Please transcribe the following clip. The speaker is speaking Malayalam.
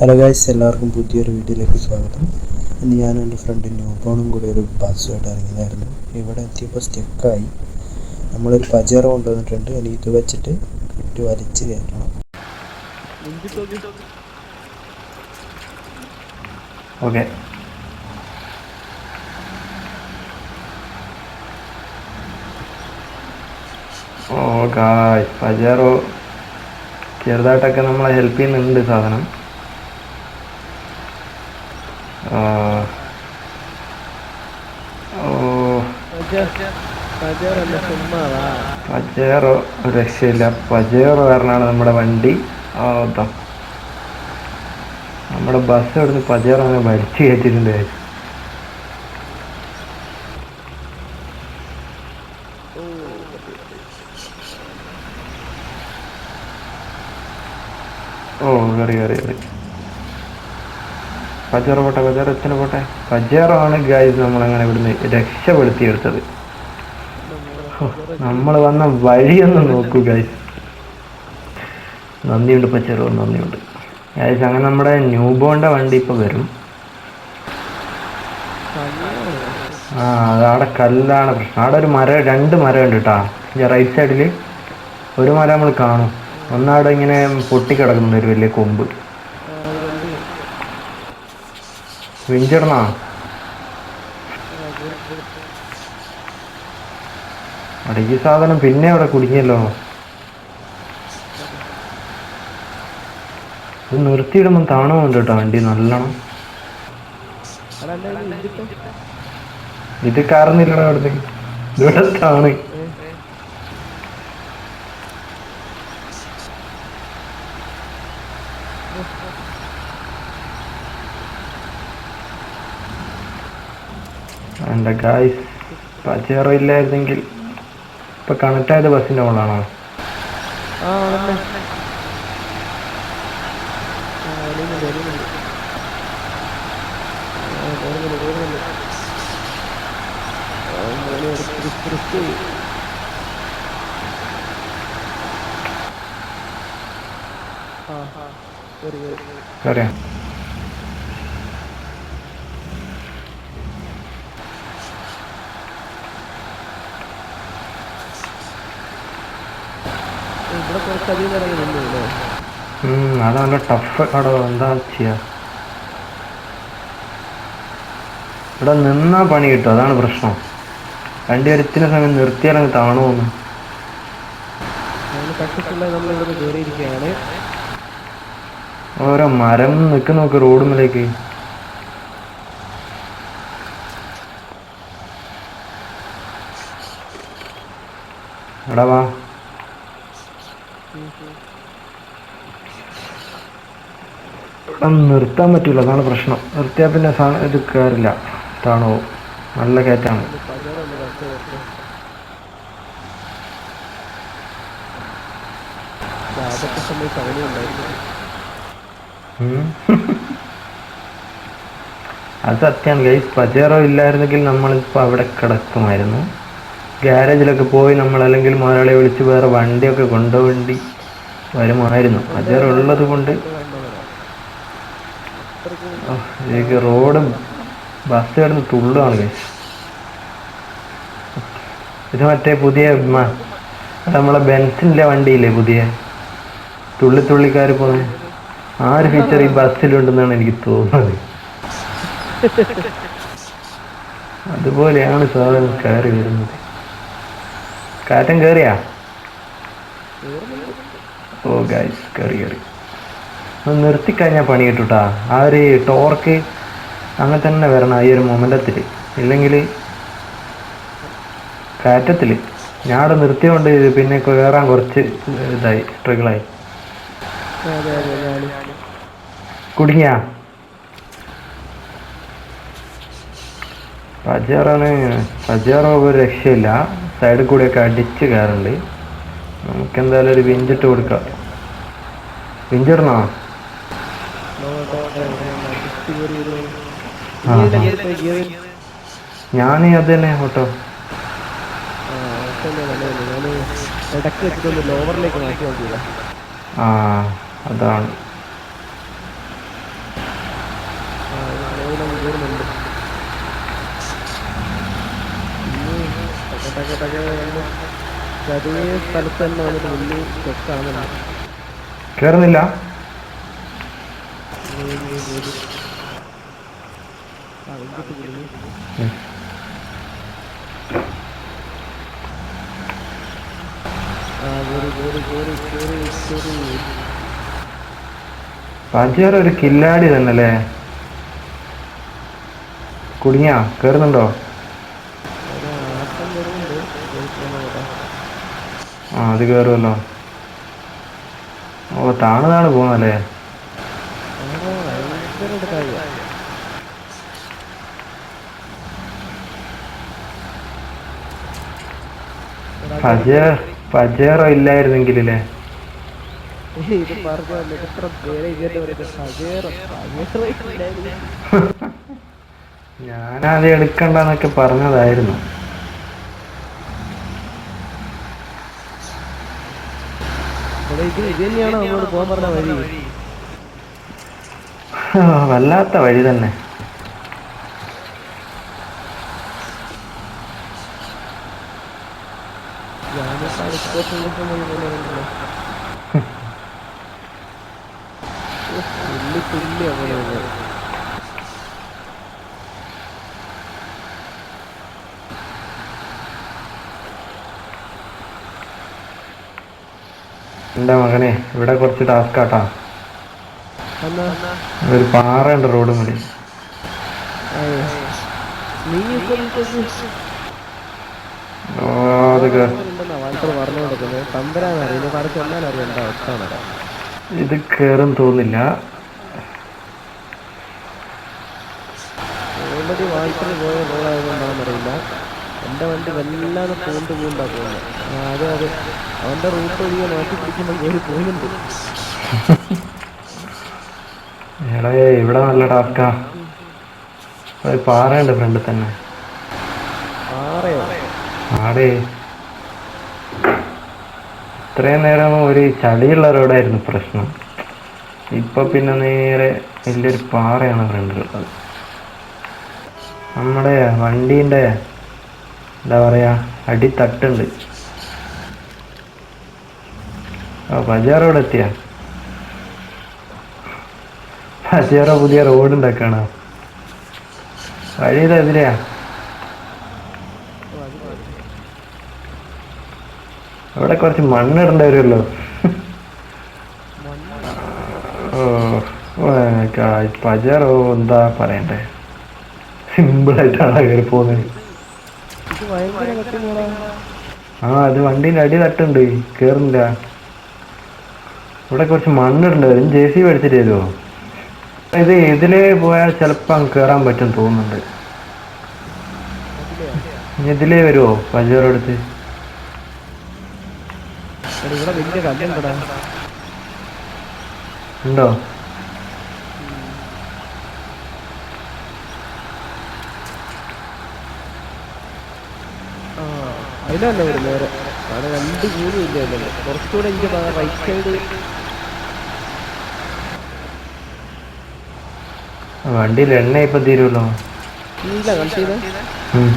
ഹലോ ഗൈസ് എല്ലാവർക്കും പുതിയൊരു വീഡിയോയിലേക്ക് സ്വാഗതം. ഇന്ന് ഞാൻ എന്റെ ഫ്രണ്ട് ന്യൂബോണും കൂടി ഒരു ബസ്സുമായിട്ട് ഇറങ്ങിയതായിരുന്നു. ഇവിടെ എത്തിയപ്പോൾ സ്റ്റെക്കായി നമ്മളൊരു പജറ കൊണ്ടുവന്നിട്ടുണ്ട്. ഇനി ഇത് വെച്ചിട്ട് ഇട്ട് വലിച്ച് കയറ്റണം. ഓക്കെ ഓ ഗായ് പജാറോ ചെറുതായിട്ടൊക്കെ നമ്മളെ ഹെൽപ്പ് ചെയ്യുന്നുണ്ട് സാധനം. പജേറോ രക്ഷയില്ല. പജേറോ കാരണമാണ് നമ്മുടെ വണ്ടി. നമ്മുടെ ബസ് ഇവിടുന്ന് പജേറോ അങ്ങനെ വലിച്ചു കയറ്റിയിട്ടുണ്ട്. ഓ കറി കറി കയറി. പജേറോ പോട്ടെ പജേറോ എത്ര പോട്ടെ. പജേറോ ആണ് ഗായ്സ് നമ്മളങ്ങനെ ഇവിടുന്ന് രക്ഷപ്പെടുത്തിയെടുത്തത്. നമ്മൾ വന്ന വഴിയൊന്ന് നോക്കൂ ഗൈസ് നന്ദിയുണ്ട് പച്ചറോ നന്ദിയുണ്ട്. ഗൈസ് അങ്ങനെ നമ്മുടെ ന്യൂബോണിന്റെ വണ്ടി ഇപ്പോൾ വരും. ആ അതവിടെ കല്ലാണ് പ്രശ്നം. അവിടെ ഒരു മരം രണ്ട് മരം ഉണ്ട് കേട്ടാ റൈറ്റ് സൈഡിൽ ഒരു മരം നമ്മൾ കാണും. ഒന്നവിടെ ഇങ്ങനെ പൊട്ടിക്കിടക്കുന്നുണ്ട് ഒരു വലിയ കൊമ്പ്. വിഞ്ചിടണോ അവിടെ ഈ സാധനം പിന്നെ അവിടെ കുടുങ്ങിയല്ലോ. ഇത് നിർത്തിയിടുമ്പോൾ താണുന്നുണ്ട് കേട്ടോ വണ്ടി നല്ലോണം. ഇത് കാറുന്നില്ലടാ അവിടത്തേക്ക് ഇവിടെ താണ്. എന്റെ ഗായ്സ് പച്ചേറോ ഇല്ലായിരുന്നെങ്കിൽ ഇപ്പൊ കണക്ട് ആയത് ബസ്സിന്റെ മുകളാണോ അറിയാം. ഇറങ്ങി നിന്നു അത് നല്ല ടഫ് കടോ എന്താ ചെയ്യാ? ഇവിടെ നിന്നാ പണി കിട്ടും. അതാണ് പ്രശ്നം. രണ്ടു പേരത്തിന് സമയം നിർത്തിയാലങ്ങ് താണു പോകുന്നു അതിന് നമ്മൾ ഇവിടെ കയറിയിരിക്കുകയാണ് ഓരോ മരം നിൽക്കുന്ന നോക്ക് റോഡുമ്മിലേക്ക് എടാ വാ ഇവിടെ നിർത്താൻ പറ്റില്ല അതാണ് പ്രശ്നം. നിർത്തിയാൽ പിന്നെ ഇത് കയറില്ല താണോ നല്ല കയറ്റാണ്. അത് സത്യമാണ് ഗൈസ് പജേറോ ഇല്ലായിരുന്നെങ്കിൽ നമ്മളിപ്പോൾ അവിടെ കിടക്കുമായിരുന്നു. ഗ്യാരേജിലൊക്കെ പോയി നമ്മൾ അല്ലെങ്കിൽ മുതലാളിയെ വിളിച്ച് വേറെ വണ്ടിയൊക്കെ കൊണ്ടുവേണ്ടി വരുമായിരുന്നു. പജേറോ ഉള്ളത് കൊണ്ട് ഓ, റോഡും ബസ് കിടന്ന് തുള്ളുകയാണ് ഗൈസ് ഇത് മറ്റേ പുതിയ നമ്മളെ ബെൻസിന്റെ വണ്ടിയില്ലേ പുതിയ? തുള്ളി തുള്ളിക്കാർ പോകുന്നത് ആ ഒരു ഫീച്ചർ ഈ ബസ്സിലുണ്ടെന്നാണ് എനിക്ക് തോന്നുന്നത്. അതുപോലെയാണ് സാധനം കയറി വരുന്നത്. കാറ്റം കയറിയാ ഓ ഗൈസ് കയറി കയറി നിർത്തിക്കഴിഞ്ഞാൽ പണി കിട്ടൂട്ടാ. ആ ഒരു ടോർക്ക് അങ്ങനെ തന്നെ വരണം ഈ ഒരു മൊമെന്റത്തിൽ ഇല്ലെങ്കിൽ കാറ്റത്തിൽ ഞാൻ അവിടെ നിർത്തിയോണ്ട് പിന്നെ കയറാൻ കുറച്ച് ഇതായി സ്ട്രഗിളായി കുടുങ്ങിയാ? പജേറാണ് പജേറോ ഒരു രക്ഷയില്ല. സൈഡിൽ കൂടെയൊക്കെ അടിച്ച് കയറുന്നുണ്ട് നമുക്ക് എന്തായാലും ഒരു വിഞ്ചിട്ട് കൊടുക്കാം. വിഞ്ചിടണോ? ഞാൻ അത് തന്നെ ഓട്ടോ ലോവറിലേക്ക് മാറ്റി ആ അതാണ്. കേറുന്നില്ല ആ വെങ്കിട്ട് കുടുങ്ങി ഉം. ആ കേറി കേറി കേറി കേറി കേറി പജേറോ ഒരു കില്ലാടി തന്നല്ലേ കുടുങ്ങിയ? കേറുന്നുണ്ടോ? ആ അത് കേറുമല്ലോ ഓ താണു താണു പോകുന്നല്ലേ പജേ പജേറോ ഇത് പറഞ്ഞല്ലേ എത്ര പേരെ സജേറ ഞാനത് എടുക്കണ്ടെന്നൊക്കെ പറഞ്ഞതായിരുന്നു. വല്ലാത്ത വഴി തന്നെ ഞാനിപ്പോ അടുത്ത വഴി പോലെ ഉണ്ടല്ലോ തുള്ളി തുള്ളി അങ്ങനെ വന്നു എന്റെ മകനെ ഇവിടെ കുറച്ച് ടാസ്ക് ആട്ടാ. ഒരു പാറയുണ്ട് റോഡ് മുടി ഓ അത് കേ- ഉണ്ടെന്നാ വാൾട്ടർ പറഞ്ഞു കൊടുക്കുന്നത്. തമ്പരാനറിയാം ഇനി പറഞ്ഞു എന്നാലറിയാം എന്താ അവസ്ഥ എന്നറിയാം ഇത് കേറും തോന്നില്ല. ഓൾറെഡി വാൾട്ടർ പോയ റോഡായതുകൊണ്ടാണെന്നറിയില്ല എന്റെ വണ്ടി വല്ലാതെ പൂണ്ട് പൂണ്ടാ പോകുന്നത് അതെ അതെ. അവന്റെ റൂട്ട് ഒഴികെ നോക്കി പിടിക്കുമ്പോൾ കയറി പോകുന്നുണ്ട് എടേ ഇവിടെ നല്ല ടാസ്കാ പാറയുണ്ട് ഫ്രണ്ട് തന്നെ. പാറയോ? ആടേ ഇത്രയും നേരം ഒരു ചളിയുള്ള റോഡായിരുന്നു പ്രശ്നം. ഇപ്പൊ പിന്നെ നേരെ വലിയൊരു പാറയാണ് ഫ്രണ്ടിലുള്ളത് നമ്മുടെ വണ്ടീന്റെ എന്താ പറയാ അടിത്തട്ടുണ്ട്. ആ ബജാർ റോഡ് എത്തിയ? ബജാറോ പുതിയ റോഡ് ഉണ്ടാക്കണോ? വഴി അവിടെ കുറച്ച് മണ്ണിടേണ്ടി വരുമല്ലോ. പജറോ എന്താ പറയണ്ടേ? സിമ്പിളായിട്ടാണ് കയറി പോകുന്നത് ആ അത് വണ്ടീന്റെ അടി തട്ടുണ്ട് കേറുന്നില്ല. ഇവിടെ കുറച്ച് മണ്ണിടേണ്ടി വരും ജെ സി മേടിച്ചിട്ട് തരുമോ ഇത് ഇതിലേ പോയാൽ ചിലപ്പം കേറാൻ പറ്റും തോന്നുന്നുണ്ട്. ഇതിലേ വരുമോ പജറോ എടുത്ത് എടാ, ഇവിടെ വലിയ കല്ലുണ്ടടാ. ഉണ്ടോ? അതിലല്ല ഒരു നേരെ. അവിടെ രണ്ട് കൂടി ഇല്ലല്ലോ കുറച്ചുകൂടെ എനിക്ക് റൈറ്റ് സൈഡ് വണ്ടിയിൽ എണ്ണ ഇപ്പൊ തീരുമല്ലോ ഇല്ല കണ്ടീന ഉം.